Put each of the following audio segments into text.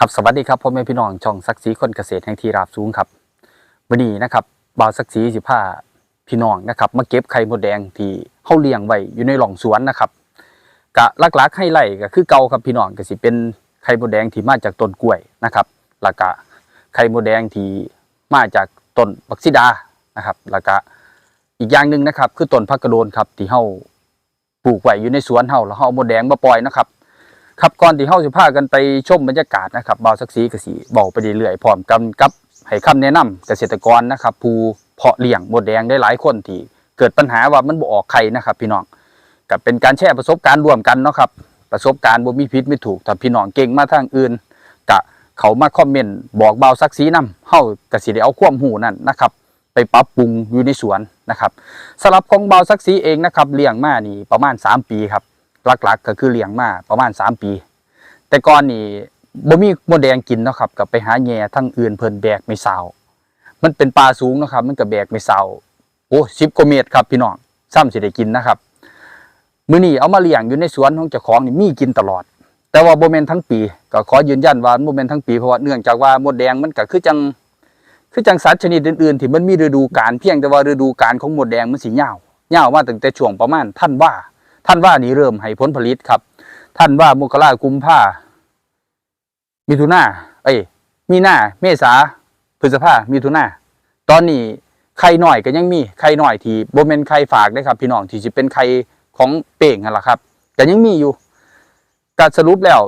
ครับสวัสดีครับพ่อแม่พี่น้องช่องศักดิ์ศรีคนเกษตรแห่งทีราบสูงครับวันนี้นะครับบ่าวศักดิ์ศรีสิพาพี่น้องนะครับมาเก็บไข่มดแดงที่เฮาเลี้ยงไว้อยู่ในหล่องสวนนะครับกะลักๆให้ไล่ก็คือเก่าครับพี่น้องก็สิเป็นไข่มดแดงที่มาจากต้นกล้วยนะครับแล้วก็ไข่มดแดงที่มาจากต้นบักซิดานะครับแล้วก็อีกอย่างหนึ่งนะครับ คือต้นพักกระโดนครับที่เฮาปลูกไว้อยู่ในสวนเฮาแล้วเฮาเอามดแดงมาปล่อยนะครับ ครับก่อนที่เฮาสิพากันไปชมบรรยากาศนะครับบ่าวสักสีกสีบอกไปเรื่อยๆพร้อมกันกับให้คำแนะนำเกษตรกรนะครับ ผู้เพาะเลี้ยงมดแดงได้หลายคนที่เกิดปัญหาว่ามันบ่ออกไข่นะครับ พี่น้องกับเป็นการแชร์ประสบการณ์ร่วมกันเนาะครับประสบการณ์บ่มีผิดไม่ถูกถ้าพี่น้องเก่งมาทางอื่นกะเขามาคอมเมนต์บอกเบาสักสีนํเฮาก็สิได้เอาความรู้นั่นนะครับ ไปปรับปรุงอยู่ในสวนนะครับสำหรับของเบาสักสีเองนะครับเลี้ยงมานี่ประมาณ 3 ปีครับ หลักๆ ก็คือเลี้ยงมาประมาณ 3 ปี แต่ก่อนนี่บ่มีมดแดงกินเนาะครับกับไปหาแหย่ทั้งอื่นเพิ่นแบกไม่เศร้ามันเป็นป่าสูงเนาะครับ มันก็แบกไม่เศร้าโอ้10กว่าเมตรครับพี่น้องซ้ำสิได้กินนะครับมื้อนี้เอามาเลี้ยงอยู่ในสวนของเจ้าของนี่มีกินตลอด แต่ว่าบ่แม่นทั้งปี ก็ขอยืนยันว่าบ่แม่นทั้งปีเพราะว่าเนื่องจากว่ามดแดงมันก็คือจังคือจังสัตว์ชนิดอื่นๆที่มันมีฤดูกาลเพียงแต่ว่าฤดูกาลของมดแดงมันสิยาวยาวมาตั้งแต่ช่วงประมาณท่านว่า ท่านว่านี่เริ่มให้ผลผลิตครับ ท่านว่ามกรากุมภามิถุนาเอ้ยมีหน้าเมษาพฤษภามิถุนาตอนนี้ไข่หน่อยก็ยังมีไข่หน่อยที่บ่แม่นไข่ฝากได้ครับ พี่น้องที่สิเป็นไข่ของเป่งนั่นแหละครับก็ยังมีอยู่ก็สรุปแล้ว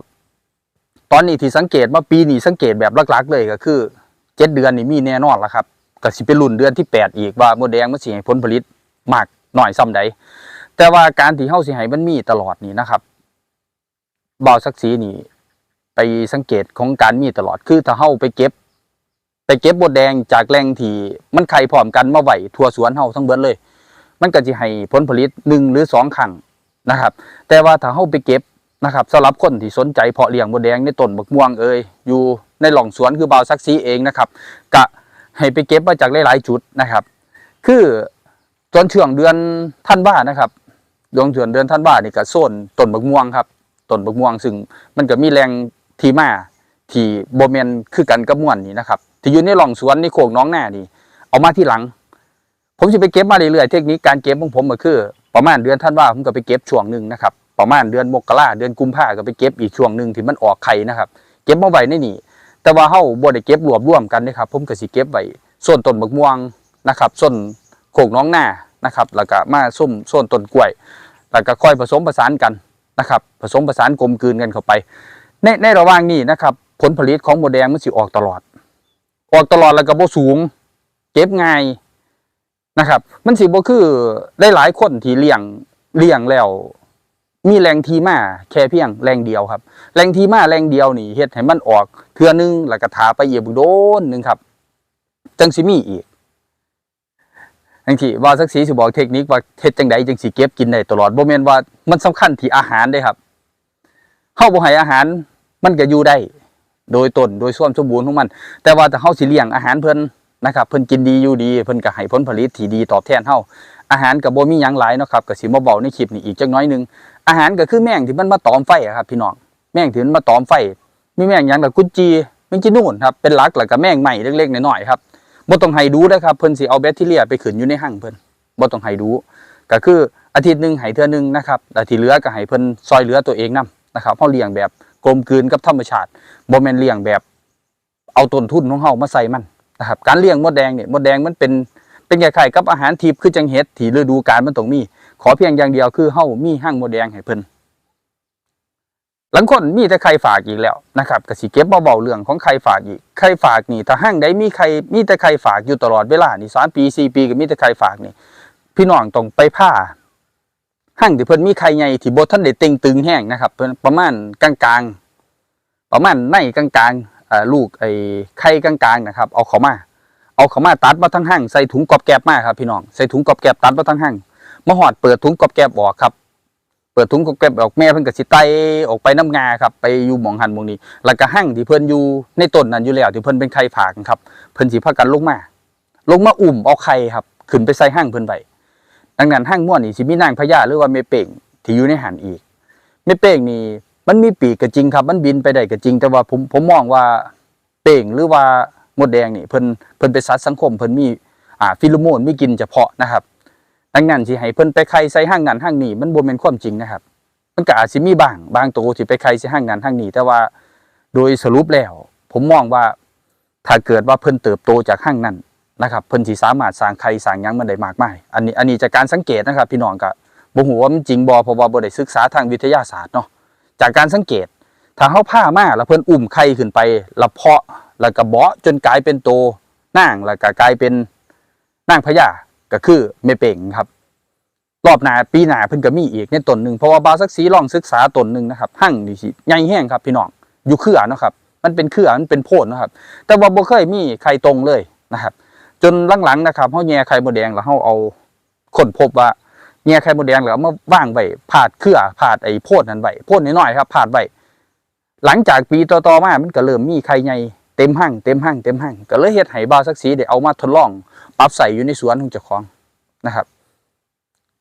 ตอนนี้ที่สังเกตว่าปีนี้สังเกตแบบลักๆเลยก็คือเจ็ดเดือนนี่มีแน่นอนแล้วครับก็สิเป็นรุ่นเดือนที่แปดอีกว่าโมดแดงมันสิให้ผลผลิตมากหน่อยซ้ำใด แต่ว่าการที่เฮาสิให้มันมีตลอดนี่นะครับบ่าวสักสีนี่ ไปสังเกตของการมีตลอดคือถ้าเฮาไปเก็บ ไปเก็บบดแดงจากแหล่งที่มันไข่พร้อมกันมาไหวทั่วสวนเฮาทั้งเบิดเลย มันก็สิให้ผลผลิตหนึ่งหรือสองครั้งนะครับ แต่ว่าถ้าเฮาไปเก็บนะครับสำหรับคนที่สนใจเพาะเลี้ยงบดแดงในต้นบักม่วงเอ่ยอยู่ในหล่องสวนคือบ่าวสักสีเองนะครับกะให้ไปเก็บมาจากหลายๆจุดนะครับ คือจนช่วงเดือนท่านว่านะครับ ดวงเดือนเดือนท่านว่านี่ก็โซนต้นบักม่วงครับต้นบักม่วงซึ่งมันก็มีแรงทีมาที่โบเมนคือกันกับม่วนนี่นะครับที่อยู่ในหล่องสวนในโคกน้องหน้านี่ เอามาที่หลัง ผมจะไปเก็บมาเรื่อยๆเทคนิคการเก็บของผมก็คือ ประมาณเดือนท่านว่าผมก็ไปเก็บช่วงหนึ่งนะครับประมาณเดือนมกราเดือนกุมภาก็ไปเก็บอีกช่วงหนึ่งที่มันออกไข่นะครับ เก็บมาไว้ในนี่แต่ว่าเฮาบ่ได้เก็บรวบรวมกันนะครับผมก็สิเก็บไว้ส่วนต้นบักม่วงนะครับส่วนโคกน้องหน้า นะครับแล้วก็มาส้มส่วนต้นกล้วย แล้วก็ค่อยผสมผสานกันนะครับ ผสมผสานกลมกลืนกันเข้าไป ในในระหว่างนี้นะครับ ผลผลิตของโมแดงมันสิออกตลอด ออกตลอดแล้วก็บ่สูง เก็บง่ายนะครับ มันสิบ่คือได้หลายคนที่เลี้ยงเลี้ยงแล้ว มีแรงทีมาแค่เพียงแรงเดียวครับ แรงทีมาแรงเดียวนี่เฮ็ดให้มันออก เทื่อนึงแล้วก็ถาไปเหยียบโดนหนึงครับจังสิมีอีก จังที่ว่าสักสีสิบอกเทคนิคว่าเฮ็ดจังใดจังสิเก็บกินได้ตลอดบ่แม่นว่ามันสำคัญที่อาหารเด้ครับเฮาบ่ให้อาหารมันก็อยู่ได้ โดยต้นโดยส่วนสมบูรณ์ของมัน แต่ว่าถ้าเฮาสิเลี้ยงอาหารเพิ่นนะครับเพิ่นกินดีอยู่ดีเพิ่นก็ให้ผลผลิตที่ดีตอบแทนเฮาอาหารก็บ่มีหยังหลายเนาะครับก็สิมาเว้าในคลิปนี้อีกจักน้อยหนึงอาหารก็คือแมงที่มันมาตอมไฟอะครับพี่น้องแมงที่มันมาตอมไฟมีแมงหยังล่ะกุจจีแมงจีนู่นครับเป็นหลักแล้วก็แมงใหม่เล็กๆน้อยๆครับ บ่ต้องให้ดูนะครับเพิ่นสิเอาแบคทีเรียไปขึ้นอยู่ในหั่งเพิ่นบ่ต้องให้ดูก็คืออาทิตย์หนึ่งให้เทื่อหนึงนะครับแล้วที่เหลือก็ให้เพิ่นซอยเหลือตัวเองนํนะครับเฮาเลี้ยงแบบกลมกลืนกับธรรมชาติบ่แม่นเลี้ยงแบบ เอาต้นทุนของเฮามาใส่มันนะครับการเลี้ยงมดแดงเนี่ยมดแดงมันเป็นเป็นคล้ายๆกับอาหารทิพย์คือจังเห็ดที่ฤดูกาลมันต้องมี ขอเพียงอย่างเดียวคือเฮามีหั่งมดแดงให้เพิ่น หลังคนมีแต่ไข่ฝากอีกแล้วนะครับก็สิเก็บเบาๆเรื่องของไข่ฝากอีกไข่ฝากนี่ถ้าหั่งใดมีไข่มีแต่ไข่ฝากอยู่ตลอดเวลานี่สามปีสี่ปีก็มีแต่ไข่ฝากนี่ พี่น้องต้องไปผ้าหั่งที่เพิ่นมีไข่ใหญ่ที่บ่ทันได้เต็งตึงแห้งนะครับเพิ่นประมาณกลางๆ ประมาณในกลางๆลูกไอ้ไข่กลางๆนะครับเอาเขามา เอาเขามาตัดมาทั้งหั่งใส่ถุงกอบแกบมาครับพี่น้องใส่ถุงกอบแกบตัดมาทั้งหั่งมาหอดเปิดถุงกอบแกบออกครับ ปิดถุงกอบแกบออกแม่เพิ่นก็สิไตออกไปน้ำงาครับไปอยู่หมองหันหมองนี้แล้วก็หั่งที่เพิ่นอยู่ในต้นนั้นอยู่แล้วที่เพิ่นเป็นไข่ฝากครับเพิ่นสิพากันลงมา ลงมาอุ่มเอาไข่ครับขึ้นไปใส่หั่งเพิ่นไว้ดังนั้นหั่งม่วนนี่สิมีนางพญาหรือว่าเมเป่งที่อยู่ในหันอีกเมเป่งนี่มันมีปีกก็จริงครับ มันบินไปได้ก็จริง แต่ว่าผมผมมองว่าเต่งหรือว่ามดแดงนี่เพิ่นเพิ่นเป็นสัตว์สังคมเพิ่นมีอ่าฟิโลโมนมีกินเฉพาะนะครับ ดังนั้นสิให้เพิ่นไปไข่ใส่ห้างนั้นห้างนี้มันบ่แม่นความจริงนะครับ มันก็อาจสิมีบางบางตัวที่ไปไข่ใส่ห้างนั้นห้างนี้แต่ว่าโดยสรุปแล้ว ผมมองว่าถ้าเกิดว่าเพิ่นเติบโตจากห้างนั้นนะครับเพิ่นสิสามารถสร้างไข่สร้างยังมันได้มากมายอันนี้อันนี้จากการสังเกตนะครับ พี่น้องก็บ่ฮู้ว่ามันจริงบ่เพราะว่าบ่ได้ศึกษาทางวิทยาศาสตร์เนาะจากการสังเกตถ้าเฮาผ้ามาแล้วเพิ่นอุ้มไข่ขึ้นไปแล้วเพาะแล้วก็เบาะจนกลายเป็นโตนางแล้วก็กลายเป็นนางพญา ก็คือแม่เป่งครับ รอบหนาปีหนาเพิ่นก็มีอีกในต้นหนึ่งเพราะว่าบาสักสีลองศึกษาต้นหนึ่งนะครับหั่งนี่สิใหญ่แห้งครับพี่น้องอยู่เครือนะครับ มันเป็นเครือมันเป็นโพนนะครับ แต่ว่าบ่เคยมีไข่ตรงเลยนะครับ จนหลังๆนะครับเฮาแย่ไข่มดแดงแล้วเฮาเอาค้นพบว่าแย่ไข่มดแดงแล้วเอามาวางไว้พาดเครือพาดไอ้โพนนั้นไว้โพนน้อยๆครับพาดไว้หลังจากปีต่อๆมา มันก็เริ่มมีไข่ใหญ่ เต็มหั่งเต็มหั่งเต็มหั่งก็เลยเฮ็ดให้บาวสักสีได้เอามาทดลองปรับใส่อยู่ในสวนของเจ้าของนะครับ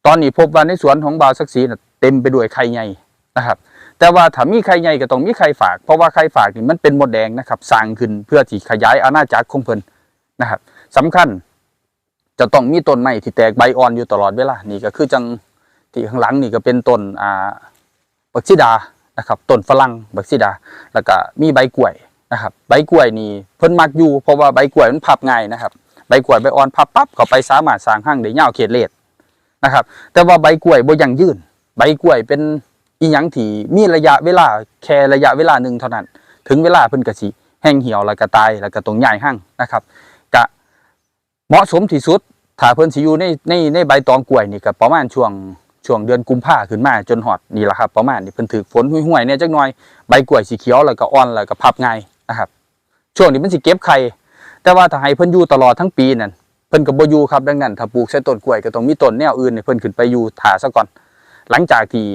ตอนนี้พบว่าในสวนของบาวสักสีน่ะเต็มไปด้วยไข่ใหญ่นะครับ แต่ว่าถ้ามีไข่ใหญ่ก็ต้องมีไข่ฝาก เพราะว่าไข่ฝากนี่มันเป็นมดแดงนะครับสร้างขึ้นเพื่อที่ขยายอาณาจักรของเพิ่นนะครับสำคัญจะต้องมีต้นไม้ที่แตกใบอ่อนอยู่ตลอดเวลานี่ก็คือจังที่ข้างหลังนี่ก็เป็นต้นอ่าบักซิดานะครับต้นฝรั่งบักซิดา แล้วก็มีใบกล้วย นะครับ ใบกล้วยนี่เพิ่นมักอยู่เพราะว่าใบกล้วยมันพับง่ายนะครับ ใบกล้วยใบอ่อนพับปั๊บเขาไปสามารถสร้างห้างได้ยาวเขตเลดนะครับ แต่ว่าใบกล้วยบ่ยังยืนใบกล้วยเป็นอีหยังที่มีระยะเวลาแค่ระยะเวลาหนึ่งเท่านั้น ถึงเวลาเพิ่นก็สิแห้งเหี่ยวแล้วก็ตายแล้วก็ตรงใหญ่ห้างนะครับกะเหมาะสมที่สุดถ้าเพิ่นสิอยู่ในในในใบตองกล้วยนี่ก็ประมาณช่วงช่วงเดือนกุมภาขึ้นมาจนฮอดนี่แหละครับประมาณนี้เพิ่นถือฝนห่วยๆเนี่ยจักหน่อยใบกล้วยสีเขียวแล้วก็อ่อนแล้วก็พับง่าย นะครับช่วงนี้มันสิเก็บไข่แต่ว่าถ้าให้เพิ่นอยู่ตลอดทั้งปีนั่นเพิ่นก็บ่อยู่ครับดังนั้นถ้าปลูกใส่ต้นกล้วยก็ต้องมีต้นแนวอื่นให้เพิ่นขึ้นไปอยู่ถาซะก่อน หลังจากที่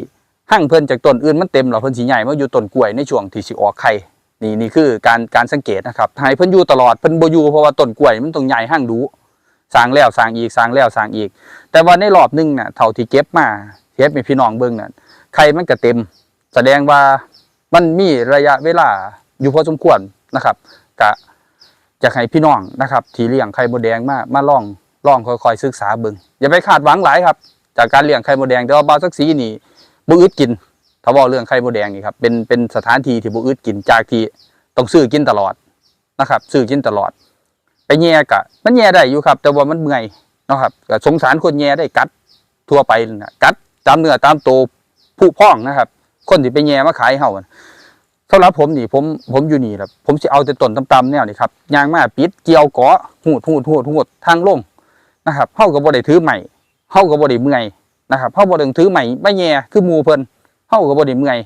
หั่งเพิ่นจากต้นอื่นมันเต็มแล้วเพิ่นสิใหญ่มาอยู่ต้นกล้วยในช่วงที่สิออกไข่นี่นี่คือการการสังเกตนะครับให้เพิ่นอยู่ตลอดเพิ่นบ่อยู่เพราะว่าต้นกล้วยมันต้องใหญ่หั่งดูสร้างแล้วสร้างอีกสร้างแล้วสร้างอีก แต่ว่าในรอบหนึงน่ะเท่าที่เก็บมาเฮ็ดให้พี่น้องเบิ่งน่ะไข่มันก็เต็ม แสดงว่ามันมีระยะเวลา อยู่พอสมควรนะครับกะอยากให้พี่น้องนะครับที่เลี้ยงไข่มดแดงมามาลองลองค่อยๆศึกษาเบิ่งอย่าไปคาดหวังหลายครับ จากการเลี้ยงไข่มดแดงแต่ว่าบาสักสีนี่บ่อึดกินถ้าว่าเรื่องไข่มดแดงนี่ครับเป็นเป็นสถานที่ที่บ่อึดกินจากที่ต้องซื้อกินตลอดนะครับ ซื้อกินตลอด ไปแย่กะ มันแย่ได้อยู่ครับ แต่ว่ามันเมื่อยนะครับก็สงสารคนแย่ได้กัดทั่วไปนะกัดตามเนื้อตามตัวผู้พ้องนะครับ คนที่ไปแย่มาขายให้เฮา สำหรับผมนี่ผมผมอยู่นี่แหละผมสิเอาแต่ต้นตำๆแนวนี่ครับยางมาปิดเกี่ยวเกาะหูดหูดหูดหูดทางลงนะครับเฮาก็บ่ได้ถือใหม่เฮาก็บ่ได้เมื่อยนะครับเฮาบ่ต้องถือใหม่ไม่แย่คือมูเพิ่นเฮาก็บ่ได้เมื่อย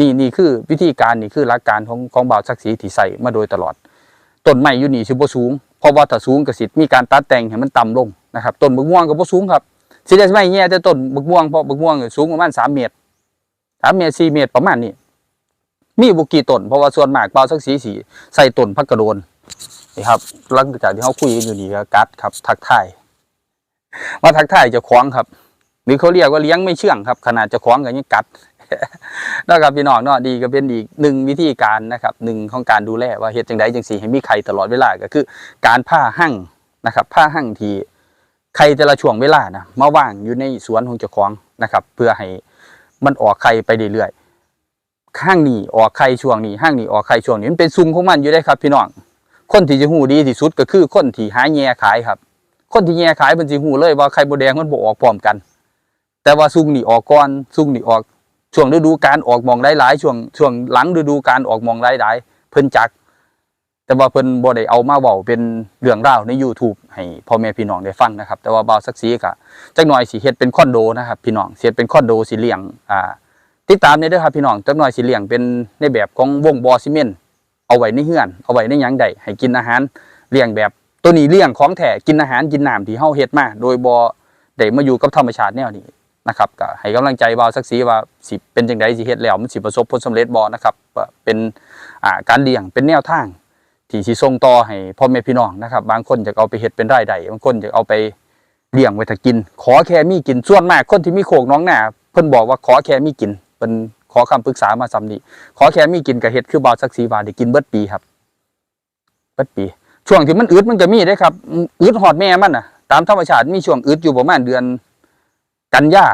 นี่นี่คือวิธีการนี่คือหลักการของของบ่าวศักดิ์ศรีที่ใส่มาโดยตลอดต้นไม้อยู่นี่สิบสูงเพราะว่าถ้าสูงก็สิมีการตัดแต่งให้มันต่ำลงนะครับต้นบักม่วงก็บ่สูงครับสิได้ไม่แย่แต่ต้นบักม่วงเพราะบักม่วงสูงประมาณ3เมตร3เมตร4เมตรประมาณนี้ มีบ่กี่ต้นเพราะว่าส่วนมากบ่าวศักดิ์ศรีสิใส่ต้นพักกระโดนนี่ครับหลังจากที่เฮาคุยกันอยู่นี่ก็กัดครับ ทักทายมาทักทายเจ้าของครับ หรือเขาเรียกว่าเลี้ยงไม่เชื่องครับ ขนาดจะคล้าของกันยังกัดนะครับพี่น้องเนาะดีก็เป็นอีกหนึ่งวิธีการนะครับหนึ่งของการดูแลว่าเฮ็ดจังไดจังสีให้มีไข่ตลอดเวลาก็คือ การผ้าหั่งนะครับผ้าหั่งทีไข่แต่ละช่วงเวลานะมาว่างอยู่ในสวนของเจ้าของนะครับ เพื่อให้มันออกไข่ไปเรื่อยๆ ข้างนี้ออกไข่ช่วงนี้ห้างนี้ออกไข่ช่วงนี้มันเป็นซุ่มของมันอยู่ได้ครับพี่น้องคนที่จะหูดีที่สุดก็คือคนที่หาแย่ขายครับ คนที่แย่ขายมันสิหูเลยว่าไข่มดแดงมันบออกพร้อมกัน แต่ว่าซุ่มนี่ออกก่อนซุ่มนี่ออกช่วงฤดูการออกมองหลายๆช่วงช่วงหลังฤดูการออกมองหลายๆเพิ่นจัก แต่ว่าเพิ่นบ่ได้เอามาเว้าเป็นเรื่องราวใน YouTube ให้พ่อแม่พี่น้องได้ฟังนะครับ แต่ว่าบ่าวสักสีก็จักหน่อยสิเฮ็ดเป็นคอนโดนะครับพี่น้องสิเฮ็ดเป็นคอนโดสิเลี้ยงอ่า ติดตามได้เด้อครับพี่น้องจักหน่อยสิเลี้ยงเป็นในแบบของวงบอซีเมน์เอาไว้ในเฮือน เอาไว้ในยังได้ให้กินอาหารเลี้ยงแบบตัวนี้เลี้ยงของแท้กินอาหารกินน้ำที่เฮาเฮ็ดมาโดยบ่ได้มาอยู่กับธรรมชาติแนวนี้นะครับก็ให้กำลังใจบ่าวสักสีว่าสิเป็นจังไดสิเฮ็ดแล้วมันสิประสบผลสำเร็จบ่นะครับเป็นการเลี้ยงเป็นแนวทางที่สิส่งต่อให้พ่อแม่พี่น้องนะครับ บางคนจะเอาไปเฮ็ดเป็นรายได้บางคนจะเอาไปเลี้ยงไว้ถ้ากิน ขอแค่มีกินส่วนมากคนที่มีโคกน้องหน้าเพิ่นบอกว่าขอแค่มีกิน เพิ่นขอคำปรึกษามาซ้ำนี้ขอแค่มีกินกับเฮ็ดคือบาวสักสีว่าได้กินเบิดปีครับ เบิดปี ช่วงที่มันอึดมันก็มีได้ครับอืดหอดแม่มันน่ะ ตามธรรมชาติมีช่วงอึดอยู่ประมาณเดือน กันยา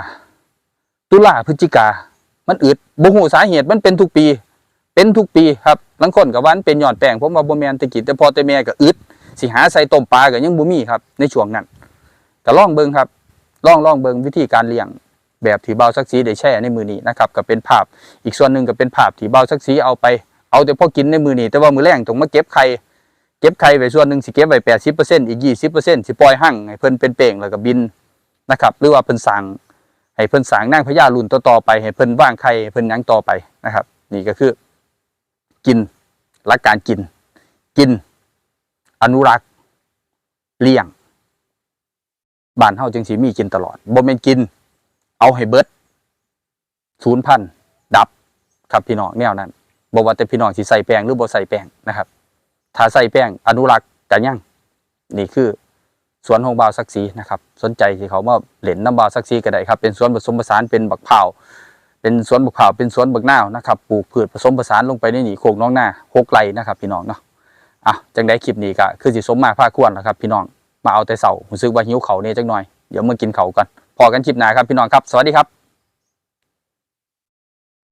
ตุลาพฤศจิกา มันอึดบ่ฮู้สาเหตุมันเป็นทุกปี เป็นทุกปีครับบางคนก็ว่ามันเป็นยอดแป้งผมว่าบ่แม่นตะกี้แต่พอแต่แม่ก็อึดสิหาใส่ต้มปลาก็ยังบ่มีครับ ในช่วงนั้นก็ลองเบิงครับลองลองเบิงวิธีการเลี้ยง แบบที่เบาสักสีได้แช่ในมือนี้นะครับก็เป็นภาพ อีกส่วนหนึ่งก็เป็นภาพที่เบาสักสีเอาไปเอาแต่พอกินในมือนี้แต่ว่ามือแรงต้องมาเก็บไข่เก็บไข่ไว้ส่วนหนึ่งสิเก็บไว้แปดสิบเปอร์เซ็นต์อีกยี่สิบเปอร์เซ็นต์สิปล่อยหั่งให้เพิ่นเป็นเป่งแล้วก็บินนะครับหรือว่าเพิ่นสั่งให้เพิ่นสั่งนางพญารุ่นต่อไปให้เพิ่นว่างไข่เพิ่นยังต่อไปนะครับ นี่ก็คือ กินหลักการกิน กิน อนุรักษ์เลี้ยงบ้านเฮาจึงสิมีกินตลอดบ่แม่นกิน เอาให้เบิดศูนย์พันดับครับพี่น้องแนวนั้นบอกว่าแต่พี่น้องสิใส่แป้งหรือบ่ใส่แป้งนะครับ ถ้าใส่แป้งอนุรักษ์กันยังนี่คือสวนของบาวซักซีนะครับ สนใจที่เขามาเล่นน้ำบาวซักซีก็ได้ครับ เป็นสวนผสมผสานเป็นบักเผาเป็นสวนบักเผาเป็นสวนบักนาวนะครับปลูกพืชผสมผสานลงไปในนี่โคกน้องหน้าหกไรนะครับ พี่น้องเนาะอะจังได้คลิปนี้ก็คือสิสมมาภาคควรนะครับ พี่น้องมาเอาแต่เสารู้สึกว่าหิ้วเขาเนี่ยจังหน่อยเดี๋ยวมากินเขากัน พอกันคลิปหน้าครับพี่น้องครับ สวัสดีครับ